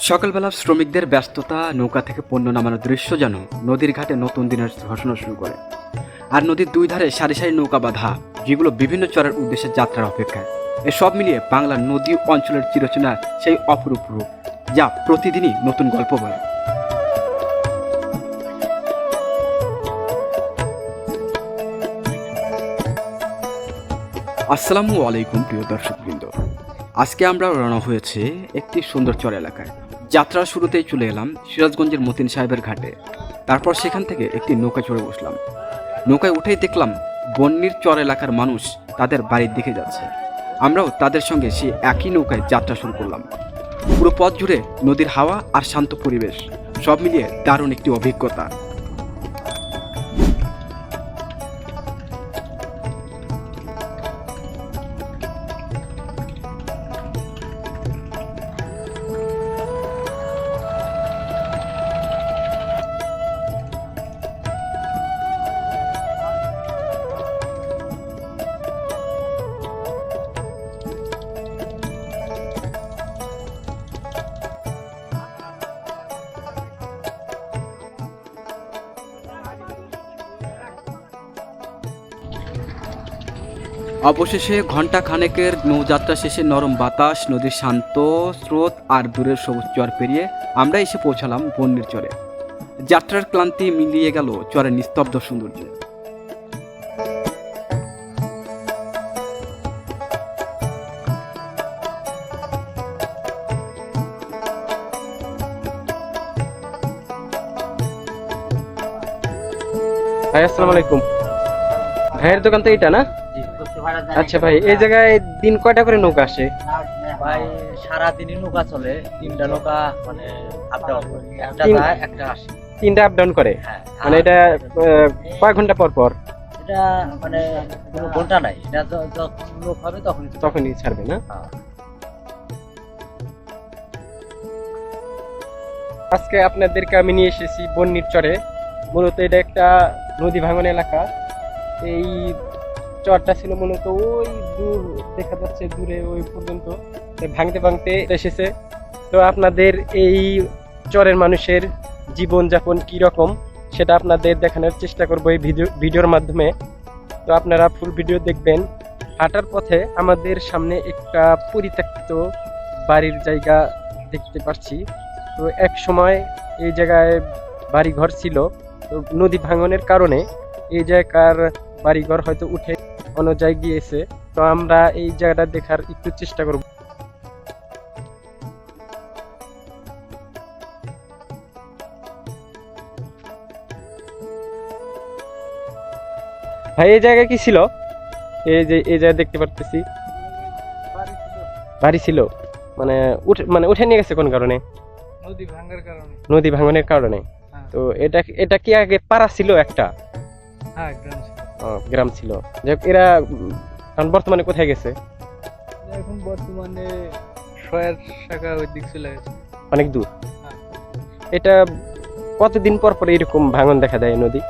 সকালবেলা শ্রমিকদের ব্যস্ততা, নৌকা থেকে পণ্য নামানোর দৃশ্য যেন নদীর ঘাটে নতুন দিনের ঘোষণা শুরু করে। আর নদীর দুই ধারে সারি সারি নৌকা বাঁধা, যেগুলো বিভিন্ন চরের উদ্দেশ্যে যাত্রার অপেক্ষায় এসব মিলিয়ে বাংলার নদী অঞ্চলের চিরচেনা সেই অপরূপ রূপ, যা প্রতিদিনই নতুন গল্প বলে। আসসালামু আলাইকুম, প্রিয় দর্শকবৃন্দ। আজকে আমরা রওনা হয়েছে একটি সুন্দর চর এলাকায়। যাত্রার শুরুতেই চলে এলাম সিরাজগঞ্জের মতিন সাহেবের ঘাটে। তারপর সেখান থেকে একটি নৌকা চড়ে বসলাম। নৌকায় উঠেই দেখলাম বন্যির চর এলাকার মানুষ তাদের বাড়ির দিকে যাচ্ছে। আমরাও তাদের সঙ্গে সেই একই নৌকায় যাত্রা শুরু করলাম। পুরো পথ জুড়ে নদীর হাওয়া আর শান্ত পরিবেশ, সব মিলিয়ে দারুণ একটি অভিজ্ঞতা। অবশেষে ঘণ্টা খানেকের নৌযাত্রা শেষে নরম বাতাস নদীর শান্ত স্রোত আর দূরের সবুজ চর পেরিয়ে আমরা এসে পৌঁছালাম বন্যের চরে। যাত্রার ক্লান্তি মিলিয়ে গেল চরের নিস্তব্ধ সৌন্দর্যে। ভাই, আসসালামু আলাইকুম। ভাইয়ের দোকান তো এটা না? আচ্ছা ভাই এই জায়গায় দিন কয়টা করে নৌকা আসে? ভাই সারাদিনই নৌকা চলে তিনটা নৌকা মানে আপ ডাউন করে। একটা যায় একটা আসে। তিনটা আপ ডাউন করে? হ্যাঁ মানে এটা কয় ঘণ্টা পর পর? এটা মানে কোনো ঘণ্টা নাই। এটা যখন লোক হবে তখনই তখনই ছাড়বে না? হ্যাঁ। আজকে আপনাদেরকে আমি নিয়ে এসেছি বন্নির চরে। মূলত এটা একটা নদী ভাঙন এলাকা। এই চরটা ছিল মূলত ওই দূর, দেখা যাচ্ছে দূরে ওই পর্যন্ত। ভাঙতে ভাঙতে এসেছে। তো আপনাদের এই চরের মানুষের জীবনযাপন কি রকম, সেটা আপনাদের দেখানোর চেষ্টা করব এই ভিডিও, ভিডিওর মাধ্যমে। তো আপনারা ফুল ভিডিও দেখবেন। হাঁটার পথে আমাদের সামনে একটা পরিত্যক্ত বাড়ির জায়গা দেখতে পাচ্ছি তো এক সময় এই জায়গায় বাড়িঘর ছিল। তো নদী ভাঙনের কারণে এই জায়গার বাড়িঘর হয়তো উঠে অন্য জায়গায় গিয়েছে। তো আমরা এই জায়গাটা দেখার একটু চেষ্টা করব। ভাই এই জায়গায় কি ছিল? এই যে এই জায়গায় দেখতে পারতেছি। বাড়ি ছিল। মানে উঠে মানে উঠে নিয়ে গেছে কোন কারণে? নদী ভাঙার কারণে। নদী ভাঙনের কারণে। হ্যাঁ। তো এটা এটা কি আগে পাড়া ছিল একটা? হ্যাঁ গ্রাম গ্রাম ছিল। যাই হোক, এরা এখন বর্তমানে কোথায় গেছে? এখন বর্তমানে শয়ের শাখা ওই দিক চলে গেছে। অনেক দূর। হ্যাঁ। এটা কতদিন পর পর এরকম ভাঙন দেখা দেয় নদী?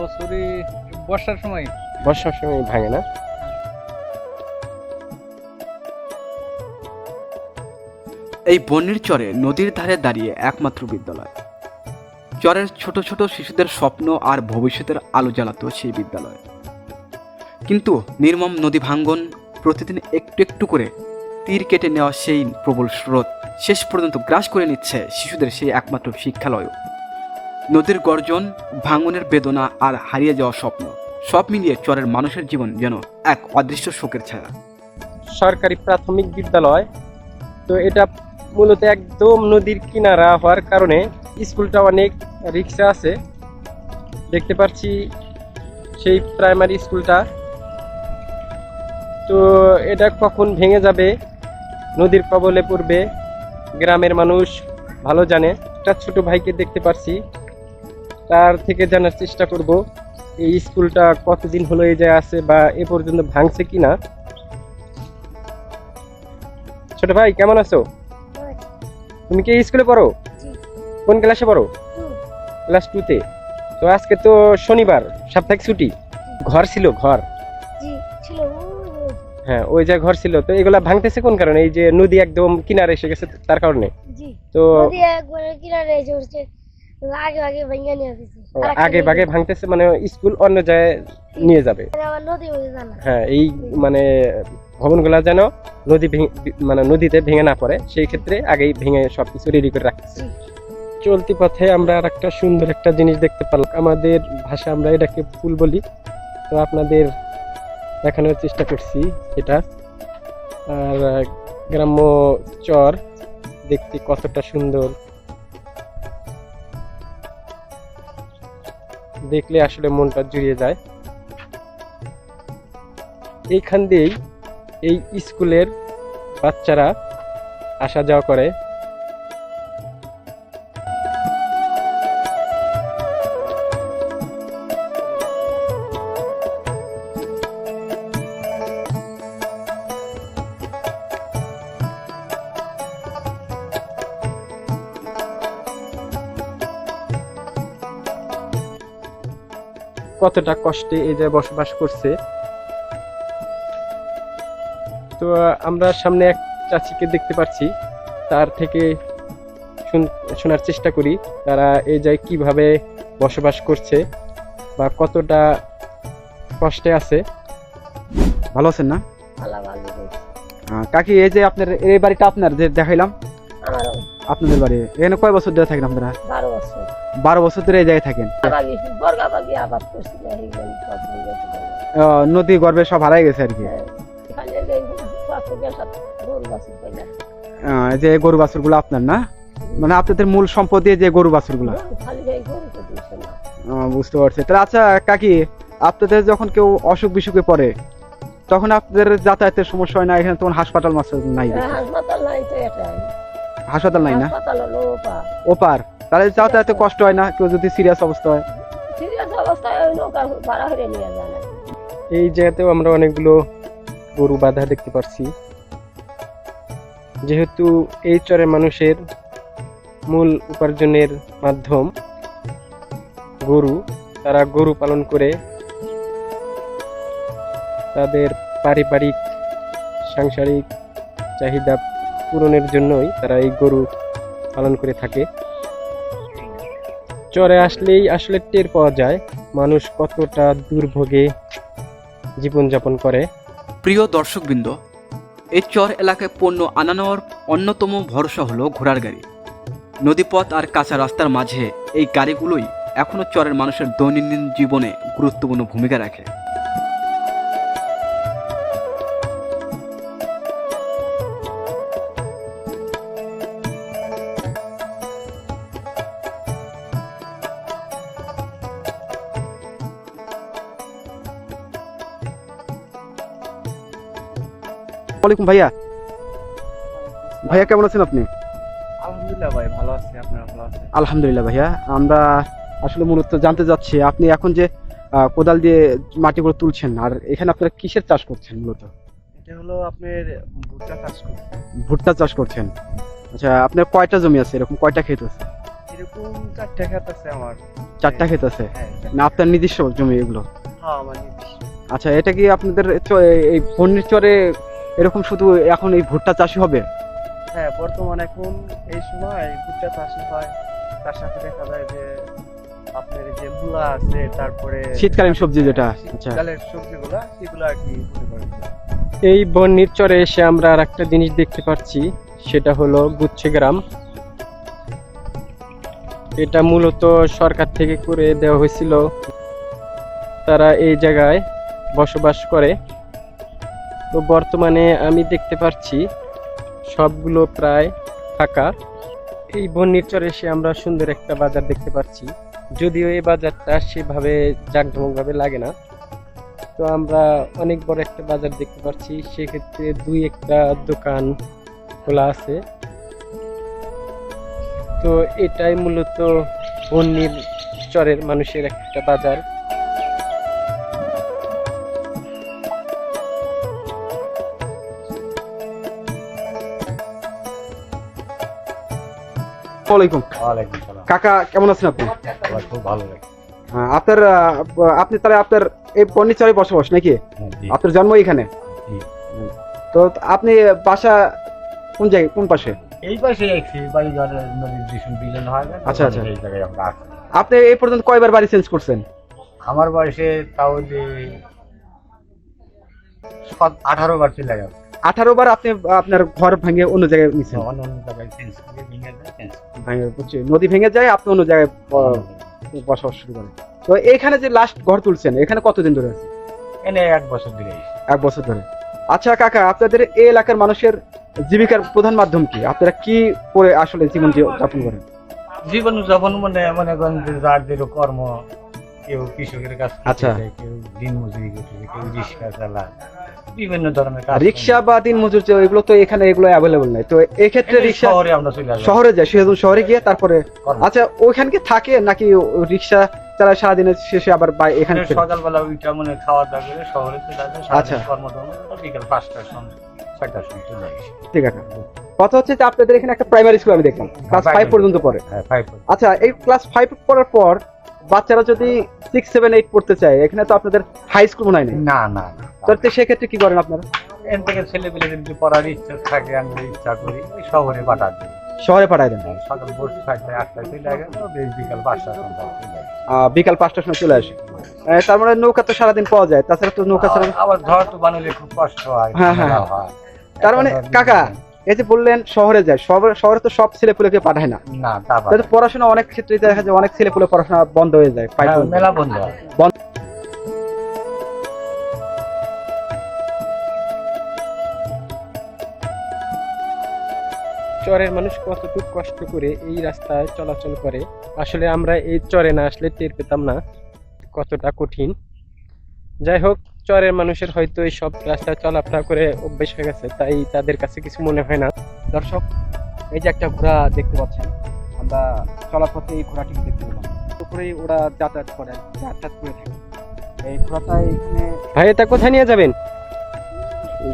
বছরে বর্ষার সময়। বর্ষার সময় ভাঙে না? এই বন্যের চরে নদীর ধারে দাঁড়িয়ে একমাত্র বিদ্যালয়। চরের ছোট ছোট শিশুদের স্বপ্ন আর ভবিষ্যতের আলো জ্বালাতো সেই বিদ্যালয়। কিন্তু নির্মম নদী ভাঙ্গন প্রতিদিন একটু একটু করে তীর কেটে নেওয়া সেই প্রবল স্রোত শেষ পর্যন্ত গ্রাস করে নিচ্ছে শিশুদের সেই একমাত্র শিক্ষালয় নদীর গর্জন ভাঙনের বেদনা আর হারিয়ে যাওয়া স্বপ্ন সব মিলিয়ে চরের মানুষের জীবন যেন এক অদৃশ্য শোকের ছায়া। সরকারি প্রাথমিক বিদ্যালয়, তো এটা মূলত একদম নদীর কিনারা হওয়ার কারণে স্কুলটা অনেক রিক্সা আছে। দেখতে পাচ্ছি সেই প্রাইমারি স্কুলটা। তো এটা কখন ভেঙে যাবে নদীর কবলে পড়বে গ্রামের মানুষ ভালো জানে। একটা ছোট ভাইকে দেখতে পাচ্ছি তার থেকে জানার চেষ্টা করব এই স্কুলটা কতদিন হলো এই জায়গায় আছে বা এ পর্যন্ত ভাঙছে কিনা। ছোট ভাই কেমন আছো। তুমি কি এই স্কুলে পড়ো? কোন ক্লাসে পড়ো? ক্লাস টুতে তো। আজকে তো শনিবার সাপ্তাহিক ছুটি। ঘর ছিল ঘর। হ্যাঁ ওই যে ঘর ছিল। তো এগুলা ভাঙতেছে কোন কারণে? এই যে নদী একদম কিনারে এসে গেছে তার কারণে? তো কিনারে এসে উঠছে আগে আগে ভেঙে নিয়ে আগে ভাগে ভাঙতেছে মানে স্কুল অন্য জায়গায় নিয়ে যাবে। জানা। হ্যাঁ এই মানে ভবনগুলা যেন নদী মানে নদীতে ভেঙে না পড়ে সেই ক্ষেত্রে আগেই ভেঙে সবকিছু রেডি করে রাখতেছে। চলতি পথে আমরা আর একটা সুন্দর একটা জিনিস দেখতে পেলাম। আমাদের ভাষা আমরা এটাকে ফুল বলি, তো আপনাদের দেখানোর চেষ্টা করছি এটা। আর গ্রাম্য চর দেখতে কতটা সুন্দর। দেখলে আসলে মনটা জুড়িয়ে যায়। এইখান দিয়েই এই স্কুলের বাচ্চারা আসা যাওয়া করে। কতটা কষ্টে এই যে বসবাস করছে। তো আমরা সামনে এক চাচিকে দেখতে পাচ্ছি। তার থেকে শোনার চেষ্টা করি তারা এই জায়গায় কীভাবে বসবাস করছে বা কতটা কষ্টে আছে। ভালো আছেন না? কাকি এই যে আপনার এই বাড়িটা আপনার যে দেখাইলাম? আপনাদের বাড়ি। এখানে কয় বছর ধরে থাকেন আপনারা? বছর। বারো বছর ধরে এই জায়গায় থাকেন? আবাদ হয়ে নদী গর্ভে সব হারাই গেছে আর কি? হ্যাঁ। যে গরু বাছুরগুলো আপনার না? মানে আপনাদের মূল সম্পত্তি এই যে গরু বাছুরগুলা বুঝতে পারছি। তাহলে আচ্ছা কাকি আপনাদের যখন কেউ অসুখ বিসুখে পড়ে তখন আপনাদের যাতায়াতের সমস্যা হয় না? এখানে তখন হাসপাতাল মাস নাই? হাসপাতাল নাই তো এটাই হাসপাতাল নাই না? ওপার? তাহলে যাতায়াতে কষ্ট হয় না? কেউ যদি সিরিয়াস অবস্থা হয়? সিরিয়াস অবস্থায় ওই নৌকা ভাড়া হয়ে নিয়ে যায় না। এই জায়গাতেও আমরা অনেকগুলো গরু বাঁধা দেখতে পাচ্ছি যেহেতু এই চরের মানুষের মূল উপার্জনের মাধ্যম গরু তারা গরু পালন করে তাদের পারিবারিক সাংসারিক চাহিদা পূরণের জন্যই তারা এই গরু পালন করে থাকে। চরে আসলেই আসলে টের পাওয়া যায় মানুষ কতটা দুর্ভোগে জীবনযাপন করে। প্রিয় দর্শকবৃন্দ, এই চর এলাকায় পণ্য আনা নেওয়ার অন্যতম ভরসা হলো ঘোড়ার গাড়ি। নদীপথ আর কাঁচা রাস্তার মাঝে এই গাড়িগুলোই এখনও চরের মানুষের দৈনন্দিন জীবনে গুরুত্বপূর্ণ ভূমিকা রাখে। ওয়ালাইকুম ভাইয়া। ভাইয়া কেমন আছেন আপনি? আলহামদুলিল্লাহ ভাই ভালো আছি। আপনারা ভালো আছেন? আলহামদুলিল্লাহ ভাইয়া আমরা আসলে মূলত জানতে চাচ্ছি আপনি এখন যে কোদাল দিয়ে মাটিগুলো তুলছেন আর এখানে আপনারা কিসের চাষ করছেন মূলত? এটা হলো আপনার ভুট্টা চাষ করি ভুট্টা চাষ করছেন। আচ্ছা আপনার কয়টা জমি আছে? এরকম কয়টা ক্ষেত আছে? এরকম চারটে খেত আছে আমার। চারটা ক্ষেত আছে? হ্যাঁ না আপনার নিজস্ব জমি এগুলো? হ্যাঁ আমার নিজস্ব। আচ্ছা এটা কি আপনাদের এই চরে এরকম শুধু এখন এই ভুট্টা চাষই হবে? হ্যাঁ বর্তমানে এখন এই সময় ভুট্টা চাষই হয়। তার সাথে দেখা যায় যে আপনার যে মূলা আছে তারপরে শীতকালীন সবজি যেটা, হ্যাঁ, আচ্ছা। শীতকালের সবজিগুলা সেগুলো আর কি এই বন্যির চরে এসে আমরা আর একটা জিনিস দেখতে পাচ্ছি সেটা হলো গুচ্ছে গ্রাম। এটা মূলত সরকার থেকে করে দেওয়া হয়েছিল। তারা এই জায়গায় বসবাস করে। তো বর্তমানে আমি দেখতে পাচ্ছি সবগুলো প্রায় ফাঁকা। এই বন্যির চরে এসে আমরা সুন্দর একটা বাজার দেখতে পাচ্ছি। যদিও এই বাজারটা সেভাবে জাঁকজমকভাবে লাগে না। তো আমরা অনেক বড় একটা বাজার দেখতে পাচ্ছি, সেক্ষেত্রে দুই একটা দোকান খোলা আছে। তো এটাই মূলত বন্যির চরের মানুষের একটা বাজার। ওয়ালাইকুম কাকা কেমন আছেন আপনি? খুব ভালো হ্যাঁ, আপনার আপনি তাহলে আপনার এই বন্যের বসবাস নাকি? আপনার জন্ম এখানে? তো আপনি বাসা কোন জায়গায় কোন পাশে? এই হয় আচ্ছা, আচ্ছা। আপনি এই পর্যন্ত কয়বার বাড়ি চেঞ্জ করছেন? আমার বয়সে তাও যে আঠারো বার চলে গেল আঠারো বার আপনি আপনার ঘর ভেঙে অন্য জায়গায় বুঝছি। নদী ভেঙে যায় আপনি অন্য জায়গায় বসবাস শুরু করেন। তো এখানে যে লাস্ট ঘর তুলছেন এখানে কতদিন ধরে আছে? এনে এক বছর ধরে এক বছর ধরে। আচ্ছা কাকা আপনাদের এই এলাকার মানুষের জীবিকার প্রধান মাধ্যম কি? আপনারা কি করে আসলে জীবন যাপন করেন? জীবন যাপন মানে মনে করেন যে যার যেরকম কর্ম কেউ কৃষকের কাছ আচ্ছা। কেউ দিন মজুরি করতেছে কেউ রিক্সা চালায়। বিভিন্ন ধরনের কাজ রিক্সা বা দিন মজুর যে এগুলো তো এখানে এগুলো অ্যাভেলেবল নাই। তো এই ক্ষেত্রে রিক্সা শহরে আমরা চলে শহরে যায় সিরাজুল শহরে গিয়ে তারপরে আচ্ছা থাকে নাকি রিক্সা চালায় সারাদিনের শেষে আবার বাই- এখানে সকালবেলা ওইটা মানে খাওয়া দাওয়া করে শহরে চলে আচ্ছা। কর্মটর্ম বিকাল পাঁচটার সময় ছয়টার সময় চলে আসে। ঠিক আছে। কথা হচ্ছে যে আপনাদের এখানে একটা প্রাইমারি স্কুল আমি দেখলাম ক্লাস ফাইভ পর্যন্ত পড়ে। হ্যাঁ আচ্ছা এই ক্লাস ফাইভ পড়ার পর বাচ্চারা যদি সিক্স সেভেন এইট পড়তে চায় এখানে তো আপনাদের হাই স্কুল মনে হয় না না তো সেক্ষেত্রে কি করেন আপনারা এর থেকে ছেলে পেলে যদি পড়ার ইচ্ছা থাকে আমরা ইচ্ছা করি শহরে পাঠার জন্য শহরে পাঠায় দেন সকাল বসে আটটায় চলে বিকাল পাঁচটার সময়। বিকাল পাঁচটার সময় চলে আসে তার মানে নৌকা তো সারাদিন পাওয়া যায় তাছাড়া তো নৌকা ছাড়া আবার ঝড় তো বানালে খুব কষ্ট হয় হ্যাঁ, হ্যাঁ, হ্যাঁ। হয়। তার মানে কাকা এই যে বললেন শহরে যায় শহরে তো সব ছেলেপুলেকে পাঠায় না। না তাহলে পড়াশোনা অনেক ক্ষেত্রে দেখা যায় অনেক ছেলেপুলে পড়াশোনা বন্ধ হয়ে যায় হ্যাঁ, মেলা বন্ধ হয়। চরের মানুষ কতটুকু কষ্ট করে এই রাস্তায় চলাচল করে আসলে আমরা এই চরে না আসলে টের পেতাম না কতটা কঠিন। যাই হোক চরের মানুষের হয়তো এই সব রাস্তায় চলাফেরা করে অভ্যেস হয়ে গেছে, তাই তাদের কাছে কিছু মনে হয় না। দর্শক, এই যে একটা ঘোড়া দেখতে পাচ্ছেন, আমরা চলাপথে এই ঘোড়াটিকে দেখতে পেলাম। উপরেই ওরা যাতায়াত করে যাতায়াত করে থাকে। এই ঘোড়াটা এখানে ভাই, এটা কোথায় নিয়ে যাবেন?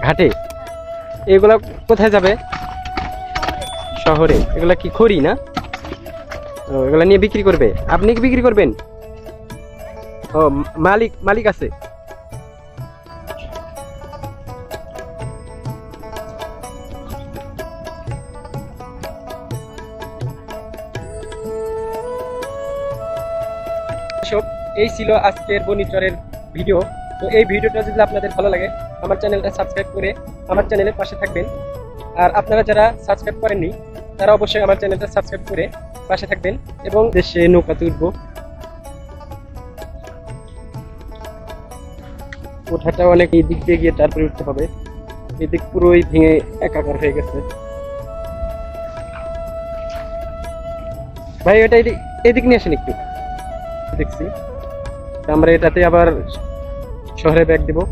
ঘাটে? এগুলা কোথায় যাবে? শহরে। এগুলা কি খড়ি না? এগুলা নিয়ে বিক্রি করবে। আপনি কি বিক্রি করবেন? ও, মালিক মালিক আছে। এই ছিল আজকের বনিচরের ভিডিও। তো এই ভিডিওটা যদি আপনাদের ভালো লাগে, আমার চ্যানেলটা সাবস্ক্রাইব করে আমার চ্যানেলের পাশে থাকবেন। আর আপনারা যারা সাবস্ক্রাইব করেননি, তারা অবশ্যই আমার চ্যানেলটা সাবস্ক্রাইব করে পাশে থাকবেন এবং দেশে নৌকাতে উঠবো ওঠাটা অনেক এই দিক দিয়ে গিয়ে তারপরে উঠতে হবে। এদিক পুরোই ভেঙে একাকার হয়ে গেছে। ভাই এটা এদিক এদিক নিয়ে আসেন একটু। দেখছি। আমরা এটাতে আবার শহরে ব্যাগ দেবো।